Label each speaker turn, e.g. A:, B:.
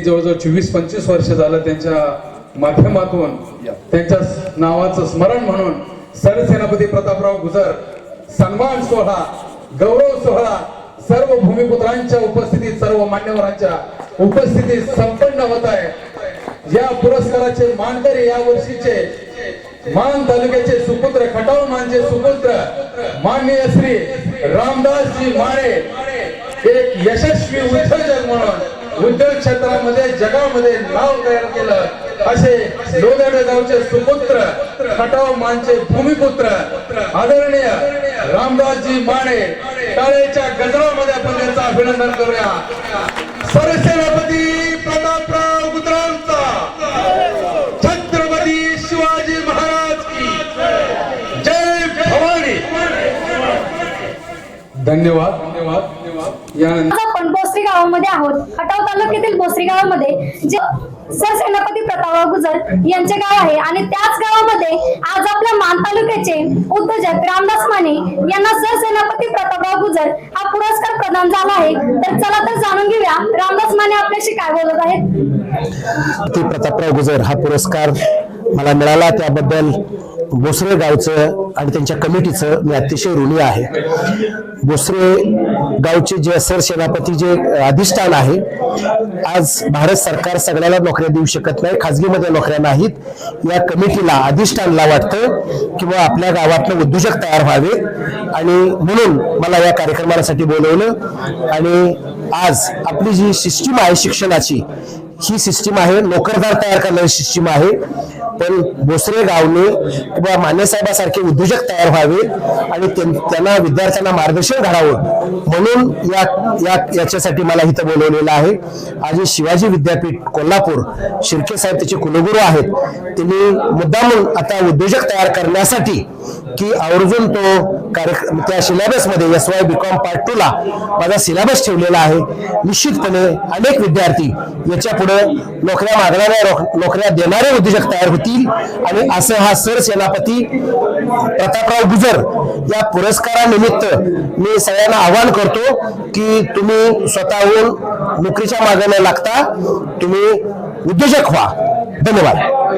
A: जवळजवळ चोवीस पंचवीस वर्ष झालं त्यांच्या माध्यमातून त्यांच्या नावाचं स्मरण म्हणून सरसेनापती प्रतापराव गुजर सन्मान सोहळा गौरव सोहळा सर्व भूमिपुत्रांच्या उपस्थितीत सर्व मान्यवरांच्या उपस्थितीत संपन्न होत आहे. या पुरस्काराचे मानकरी या वर्षीचे मान तालुक्याचे सुपुत्र खटाव मानचे सुपुत्र माननीय श्री रामदासजी माळे एक यशस्वी उद्योजक म्हणून क्षेत्रामध्ये जगामध्ये नाव तयार केलं. असे लोदड गावचे सुपुत्र खटाव मानचे भूमिपुत्र आदरणीय रामदासजी माने टाळेच्या गजरामध्ये आपण त्यांचं अभिनंदन करूया. सरसेनापती प्रतापराव गुजरांचा छत्रपती शिवाजी महाराज की जय भवानी. धन्यवाद. धन्यवाद. धन्यवाद यानंतर
B: भोसरी गावामध्ये आहोत. खटाव तालुक्यातील भोसरी गावामध्ये जे सरसेनापती प्रतापराव गुजर यांचे गाव आहे आणि त्याच गावामध्ये आज आपल्या मान तालुक्याचे उद्योजक रामदास माने यांना सरसेनापती प्रतापराव गुजर हा पुरस्कार प्रदान झाला आहे. तर चला तर जाणून घेऊया रामदास माने आपल्याशी काय बोलत आहेत.
C: प्रतापराव गुजर हा पुरस्कार मला मिळाला. त्याबद्दल बोसरे गावचं आणि त्यांच्या कमिटीचं मी अतिशय ऋणी आहे. बोसरे गावचे जे सरसेनापती जे अधिष्ठान आहे आज भारत सरकार सगळ्याला नोकऱ्या देऊ शकत नाही खाजगीमध्ये नोकऱ्या नाहीत. या कमिटीला अधिष्ठानला वाटतं किंवा आपल्या गावातनं उद्योजक तयार व्हावे. आणि म्हणून मला या कार्यक्रमासाठी बोलवलं. आणि आज आपली जी सिस्टीम आहे शिक्षणाची ही सिस्टीम आहे. नोकरदार तयार करणारी सिस्टीम आहे. पण दुसरे गावने किंवा मान्यसाहेबासारखे उद्योजक तयार व्हावे आणि त्यां- त्यांना विद्यार्थ्यांना मार्गदर्शन घडावं म्हणून या या याच्यासाठी मला इथं बोलवलेलं आहे. आज शिवाजी विद्यापीठ कोल्हापूर शिर्के साहेब त्याचे कुलगुरू आहेत. त्यांनी मुद्दामून आता उद्योजक तयार करण्यासाठी की आवर्जून तो कार्यक्रम त्या सिलेबसमध्ये S Y B com part two ला माझा सिलेबस ठेवलेला आहे. निश्चितपणे अनेक विद्यार्थी याच्यापुढे नोकऱ्या मागणाऱ्या नोकऱ्या देणारे उद्योजक तयार होतील. आणि असं हा सर सेनापती प्रतापराव गुजर या पुरस्कारानिमित्त मी सगळ्यांना आवाहन करतो की तुम्ही स्वतःहून नोकरीच्या मागे न लागता तुम्ही उद्योजक व्हा. धन्यवाद.